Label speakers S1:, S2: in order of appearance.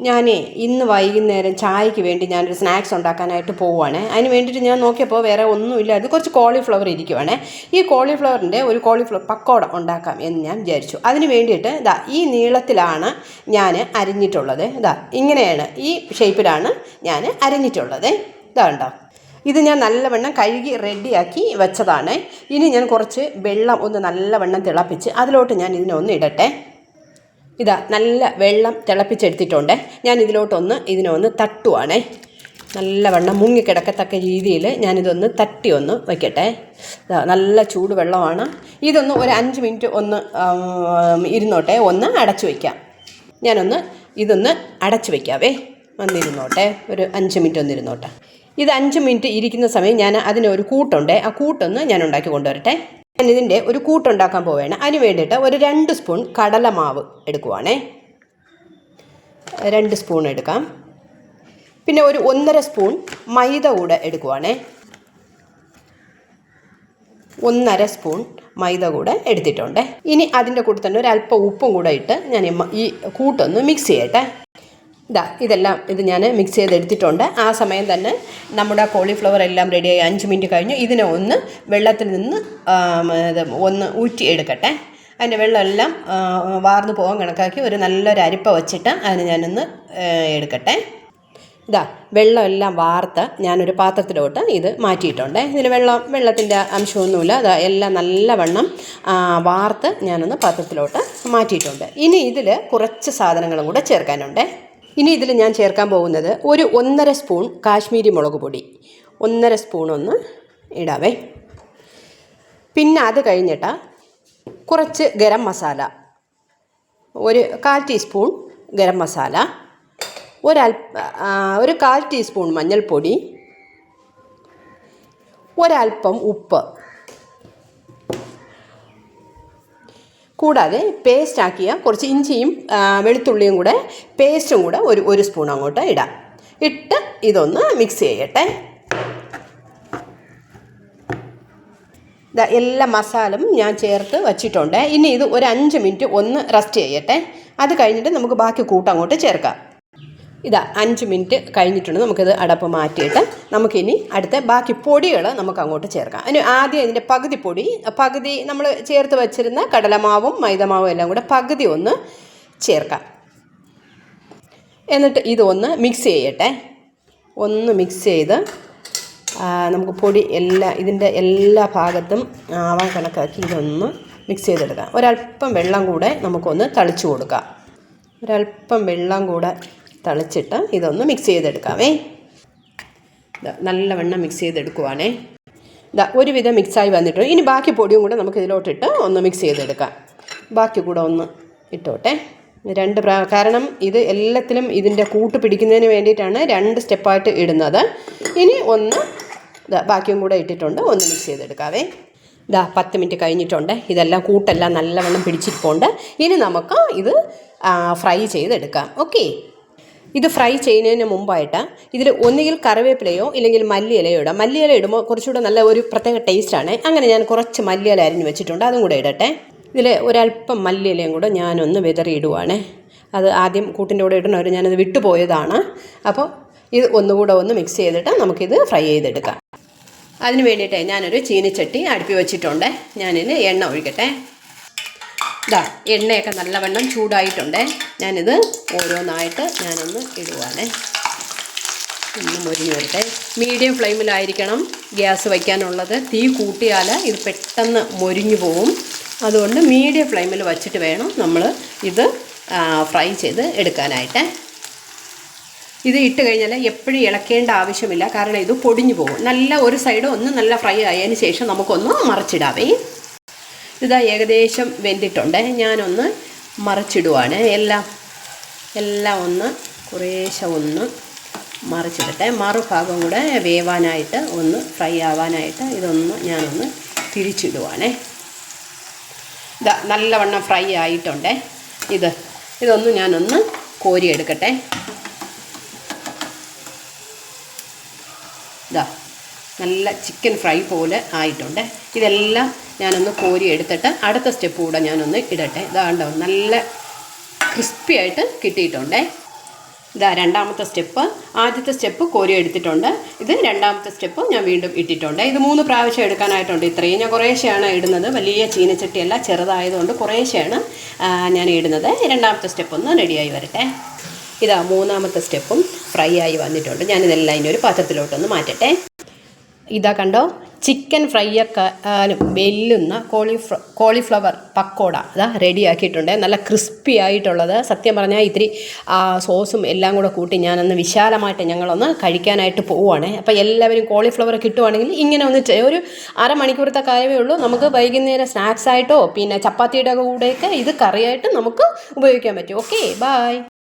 S1: ഞാനേ ഇന്ന് വൈകുന്നേരം ചായക്ക് വേണ്ടി ഞാനൊരു സ്നാക്സ് ഉണ്ടാക്കാനായിട്ട് പോവുകയാണ്. അതിന് വേണ്ടിയിട്ട് ഞാൻ നോക്കിയപ്പോൾ വേറെ ഒന്നുമില്ല. അത് കുറച്ച് കോളിഫ്ലവർ ഇരിക്കുവാണ്. ഈ കോളിഫ്ലവറിന്റെ ഒരു കോളിഫ്ലവർ പക്കോട ഉണ്ടാക്കാം എന്ന് ഞാൻ വിചാരിച്ചു. അതിന് വേണ്ടിയിട്ട് ഇതാ ഈ നീളത്തിലാണ് ഞാൻ അരിഞ്ഞിട്ടുള്ളത്. ഇതാ ഇങ്ങനെയാണ് ഈ ഷേപ്പിലാണ് ഞാൻ അരിഞ്ഞിട്ടുള്ളത്. ഇതാ ഉണ്ടോ ഇത് ഞാൻ നല്ലവണ്ണം കഴുകി റെഡിയാക്കി വെച്ചതാണ്. ഇനി ഞാൻ കുറച്ച് വെള്ളം ഒന്ന് നല്ലവണ്ണം തിളപ്പിച്ച് അതിലോട്ട് ഞാൻ ഇതിനെ ഒന്ന് ഇടട്ടെ. ഇതാ നല്ല വെള്ളം തിളപ്പിച്ചെടുത്തിട്ടുണ്ട്. ഞാൻ ഇതിലോട്ടൊന്ന് ഇതിനെ ഒന്ന് തട്ടുവാണേ. നല്ലവണ്ണം മുങ്ങിക്കിടക്കത്തക്ക രീതിയിൽ ഞാനിതൊന്ന് തട്ടി ഒന്ന് വയ്ക്കട്ടെ നല്ല ചൂട് വെള്ളമാണ് ഇതൊന്ന് ഒരു അഞ്ച് മിനിറ്റ് ഒന്ന് ഇരുന്നോട്ടെ. ഒന്ന് അടച്ചു വയ്ക്കാം ഞാനൊന്ന് ഇതൊന്ന് അടച്ചു വയ്ക്കാവേ വന്നിരുന്നോട്ടെ. ഒരു അഞ്ച് മിനിറ്റ് ഒന്ന് ഇരുന്നോട്ടെ. ഇത് അഞ്ച് മിനിറ്റ് ഇരിക്കുന്ന സമയം ഞാൻ അതിനൊരു കൂട്ടുണ്ട്. ആ കൂട്ടൊന്ന് ഞാൻ ഉണ്ടാക്കി കൊണ്ടുവരട്ടെ. ഞാൻ ഇതിന്റെ ഒരു കൂട്ടുണ്ടാക്കാൻ പോവുകയാണ്. അതിന് വേണ്ടിയിട്ട് ഒരു രണ്ട് സ്പൂൺ കടലമാവ് എടുക്കുവാണേ. രണ്ട് സ്പൂൺ എടുക്കാം. പിന്നെ ഒരു ഒന്നര സ്പൂൺ മൈദ കൂടെ എടുക്കുവാണേ. ഒന്നര സ്പൂൺ മൈദ കൂടെ എടുത്തിട്ടുണ്ട്. ഇനി അതിന്റെ കൂടെ തന്നെ ഒരു അല്പം ഉപ്പും കൂടെ ഇട്ട് ഞാൻ ഈ കൂട്ടൊന്ന് മിക്സ് ചെയ്യട്ടെ. ഇതാ ഇതെല്ലാം ഇത് ഞാൻ മിക്സ് ചെയ്തെടുത്തിട്ടുണ്ട്. ആ സമയം തന്നെ നമ്മുടെ കോളിഫ്ലവർ എല്ലാം റെഡിയായി അഞ്ച് മിനിറ്റ് കഴിഞ്ഞു. ഇതിനെ ഒന്ന് വെള്ളത്തിൽ നിന്ന് ഇത് ഒന്ന് ഊറ്റി എടുക്കട്ടെ അതിന്റെ വെള്ളമെല്ലാം വാർന്ന് പോകാൻ കണക്കാക്കി ഒരു നല്ലൊരു അരിപ്പ വച്ചിട്ട് അതിന് ഞാനൊന്ന് എടുക്കട്ടെ. ഇതാ വെള്ളമെല്ലാം വാർത്ത് ഞാനൊരു പാത്രത്തിലോട്ട് ഇത് മാറ്റിയിട്ടുണ്ട്. ഇതിൽ വെള്ളം വെള്ളത്തിന്റെ അംശമൊന്നുമില്ല. അതാ എല്ലാം നല്ലവണ്ണം വാർത്ത് ഞാനൊന്ന് പാത്രത്തിലോട്ട് മാറ്റിയിട്ടുണ്ട്. ഇനി ഇതിൽ കുറച്ച് സാധനങ്ങളും കൂടെ ചേർക്കാനുണ്ട്. ഇനി ഇതിൽ ഞാൻ ചേർക്കാൻ പോകുന്നത് ഒരു ഒന്നര സ്പൂൺ കാശ്മീരി മുളക് പൊടി. ഒന്നര സ്പൂൺ ഒന്ന് ഇടാവേ. പിന്നെ അത് കഴിഞ്ഞിട്ട് കുറച്ച് ഗരം മസാല. ഒരു കാൽ ടീസ്പൂൺ ഗരം മസാല. ഒരൽ ഒരു കാൽ ടീസ്പൂൺ മഞ്ഞൾപ്പൊടി. ഒരൽപ്പം ഉപ്പ്. കൂടാതെ പേസ്റ്റ് ആക്കിയ കുറച്ച് ഇഞ്ചിയും വെളുത്തുള്ളിയും കൂടെ പേസ്റ്റും കൂടെ ഒരു ഒരു സ്പൂൺ അങ്ങോട്ട് ഇടാം. ഇട്ട് ഇതൊന്ന് മിക്സ് ചെയ്യട്ടെ. എല്ലാ മസാലയും ഞാൻ ചേർത്ത് വച്ചിട്ടുണ്ട്. ഇനി ഇത് ഒരു അഞ്ച് മിനിറ്റ് ഒന്ന് റെസ്റ്റ് ചെയ്യട്ടെ. അത് കഴിഞ്ഞിട്ട് നമുക്ക് ബാക്കി കൂട്ട് അങ്ങോട്ട് ചേർക്കാം. ഇതാ അഞ്ച് മിനിറ്റ് കഴിഞ്ഞിട്ടുണ്ട്. നമുക്കിത് അടപ്പ് മാറ്റിയിട്ട് നമുക്കിനി അടുത്ത ബാക്കി പൊടികൾ നമുക്ക് അങ്ങോട്ട് ചേർക്കാം. അതിന് ആദ്യം ഇതിന്റെ പകുതി പൊടി പകുതി നമ്മൾ ചേർത്ത് വെച്ചിരുന്ന കടലമാവും മൈദമാവും എല്ലാം കൂടെ പകുതി ഒന്ന് ചേർക്കാം. എന്നിട്ട് ഇതൊന്ന് മിക്സ് ചെയ്യട്ടെ. ഒന്ന് മിക്സ് ചെയ്ത് നമുക്ക് പൊടി എല്ലാ ഇതിന്റെ എല്ലാ ഭാഗത്തും ആവാൻ കണക്കാക്കി ഇതൊന്ന് മിക്സ് ചെയ്തെടുക്കാം. ഒരല്പം വെള്ളം കൂടെ നമുക്കൊന്ന് തളിച്ചു കൊടുക്കാം. ഒരല്പം വെള്ളം കൂടെ തളിച്ചിട്ട് ഇതൊന്ന് മിക്സ് ചെയ്തെടുക്കാവേ. നല്ലവണ്ണം മിക്സ് ചെയ്തെടുക്കുവാണേ. ഇതാ ഒരുവിധം മിക്സായി വന്നിട്ടുണ്ട്. ഇനി ബാക്കി പൊടിയും കൂടെ നമുക്ക് ഇതിലോട്ടിട്ട് ഒന്ന് മിക്സ് ചെയ്തെടുക്കാം. ബാക്കി കൂടെ ഒന്ന് ഇട്ടോട്ടെ. രണ്ട് കാരണം ഇത് എല്ലാത്തിലും ഇതിന്റെ കൂട്ട് പിടിക്കുന്നതിന് വേണ്ടിയിട്ടാണ് രണ്ട് സ്റ്റെപ്പായിട്ട് ഇടുന്നത്. ഇനി ഒന്ന് ബാക്കിയും കൂടെ ഇട്ടിട്ടുണ്ട്. ഒന്ന് മിക്സ് ചെയ്തെടുക്കാവേ. ഇതാ പത്ത് മിനിറ്റ് കഴിഞ്ഞിട്ടുണ്ട്. ഇതെല്ലാം കൂട്ടെല്ലാം നല്ലവണ്ണം പിടിച്ചിരിപ്പുണ്ട് ഇനി നമുക്ക് ഇത് ഫ്രൈ ചെയ്തെടുക്കാം. ഓക്കെ? ഇത് ഫ്രൈ ചെയ്യുന്നതിന് മുമ്പായിട്ട് ഇതിൽ ഒന്നുകിൽ കറിവേപ്പിലയോ ഇല്ലെങ്കിൽ മല്ലിയിലയോ ഇടാം. മല്ലിയില ഇടുമ്പോൾ കുറച്ചുകൂടെ നല്ല ഒരു പ്രത്യേക ടേസ്റ്റാണ് അങ്ങനെ ഞാൻ കുറച്ച് മല്ലിയില അരിഞ്ഞ് വെച്ചിട്ടുണ്ട്. അതും കൂടെ ഇടട്ടെ. ഇതിൽ ഒരല്പം മല്ലിയിലയും കൂടെ ഞാനൊന്ന് വിതറിയിടുവാണ് അത് ആദ്യം കൂട്ടിന്റെ കൂടെ ഇടണവർ ഞാനത് വിട്ടുപോയതാണ്. അപ്പോൾ ഇത് ഒന്നുകൂടെ ഒന്ന് മിക്സ് ചെയ്തിട്ട് നമുക്കിത് ഫ്രൈ ചെയ്തെടുക്കാം. അതിന് വേണ്ടിയിട്ട് ഞാനൊരു ചീനിച്ചട്ടി അടുപ്പി വെച്ചിട്ടുണ്ട്. ഞാനിതിന് എണ്ണ ഒഴിക്കട്ടെ. ഇതാ എണ്ണയൊക്കെ നല്ലവണ്ണം ചൂടായിട്ടുണ്ട്. ഞാനിത് ഓരോന്നായിട്ട് ഞാനൊന്ന് ഇടുവാണേ. ഒന്ന് മൊരിഞ്ഞ് വരട്ടെ. മീഡിയം ഫ്ലെയിമിലായിരിക്കണം ഗ്യാസ് വയ്ക്കാനുള്ളത്. തീ കൂട്ടിയാൽ ഇത് പെട്ടെന്ന് മൊരിഞ്ഞു പോവും. അതുകൊണ്ട് മീഡിയം ഫ്ലെയിമിൽ വച്ചിട്ട് വേണം നമ്മൾ ഇത് ഫ്രൈ ചെയ്ത് എടുക്കാനായിട്ട്. ഇത് ഇട്ട് കഴിഞ്ഞാൽ എപ്പോഴും ഇളക്കേണ്ട ആവശ്യമില്ല. കാരണം ഇത് പൊടിഞ്ഞു പോകും. നല്ല ഒരു സൈഡ് ഒന്ന് നല്ല ഫ്രൈ ആയതിന് ശേഷം നമുക്കൊന്ന് മറിച്ചിടാവേ. ഇതാ ഏകദേശം വെന്തിട്ടുണ്ട്. ഞാനൊന്ന് മറിച്ചിടുവാണ്. എല്ലാം എല്ലാം ഒന്ന് കുറേശ്ശെ ഒന്ന് മറിച്ചിടട്ടെ. മറുഭാഗം കൂടെ വേവാനായിട്ട് ഒന്ന് ഫ്രൈ ആവാനായിട്ട് ഇതൊന്ന് ഞാനൊന്ന് തിരിച്ചിടുവാണേ. ഇതാ നല്ലവണ്ണം ഫ്രൈ ആയിട്ടുണ്ട്. ഇത് ഇതൊന്ന് ഞാനൊന്ന് കോരിയെടുക്കട്ടെ. ഇതാ നല്ല ചിക്കൻ ഫ്രൈ പോലെ ആയിട്ടുണ്ട്. ഇതെല്ലാം ഞാനൊന്ന് കോരി എടുത്തിട്ട് അടുത്ത സ്റ്റെപ്പ് കൂടെ ഞാനൊന്ന് ഇടട്ടെ. ഇതാണ്ടോ നല്ല ക്രിസ്പി ആയിട്ട് കിട്ടിയിട്ടുണ്ടേ. ഇതാ രണ്ടാമത്തെ സ്റ്റെപ്പ് ആദ്യത്തെ സ്റ്റെപ്പ് കോരി എടുത്തിട്ടുണ്ട്. ഇത് രണ്ടാമത്തെ സ്റ്റെപ്പ് ഞാൻ വീണ്ടും ഇട്ടിട്ടുണ്ട്. ഇത് മൂന്ന് പ്രാവശ്യം എടുക്കാനായിട്ടുണ്ട്. ഇത്രയും ഞാൻ കുറേശ്ശെയാണ് ഇടുന്നത്. വലിയ ചീനച്ചട്ടിയല്ല ചെറുതായതുകൊണ്ട് കുറേശ്ശെയാണ് ഞാൻ ഇടുന്നത്. രണ്ടാമത്തെ സ്റ്റെപ്പ് ഒന്ന് റെഡിയായി വരട്ടെ. ഇതാ മൂന്നാമത്തെ സ്റ്റെപ്പും ഫ്രൈ ആയി വന്നിട്ടുണ്ട്. ഞാനിതെല്ലാം ഇനി ഒരു പാത്രത്തിലോട്ടൊന്ന് മാറ്റട്ടെ. ഇതാ കണ്ടോ? ചിക്കൻ ഫ്രൈ ആക്കാനും വെല്ലുന്ന കോളിഫ്ല കോളിഫ്ലവർ പക്കോട. അതാ റെഡി ആക്കിയിട്ടുണ്ട്. നല്ല ക്രിസ്പി ആയിട്ടുള്ളത്. സത്യം പറഞ്ഞാൽ ഇത്തിരി സോസും എല്ലാം കൂടെ കൂട്ടി ഞാനൊന്ന് വിശാലമായിട്ട് ഞങ്ങളൊന്ന് കഴിക്കാനായിട്ട് പോവുകയാണ് അപ്പോൾ എല്ലാവരും കോളിഫ്ലവർ കിട്ടുവാണെങ്കിൽ ഇങ്ങനെ ഒന്ന് ഒരു അരമണിക്കൂറത്തെ കാര്യമേ ഉള്ളൂ. നമുക്ക് വൈകുന്നേരം സ്നാക്സ് ആയിട്ടോ പിന്നെ ചപ്പാത്തിയുടെ കൂടെയൊക്കെ ഇത് കറിയായിട്ട് നമുക്ക് ഉപയോഗിക്കാൻ പറ്റും. Okay bye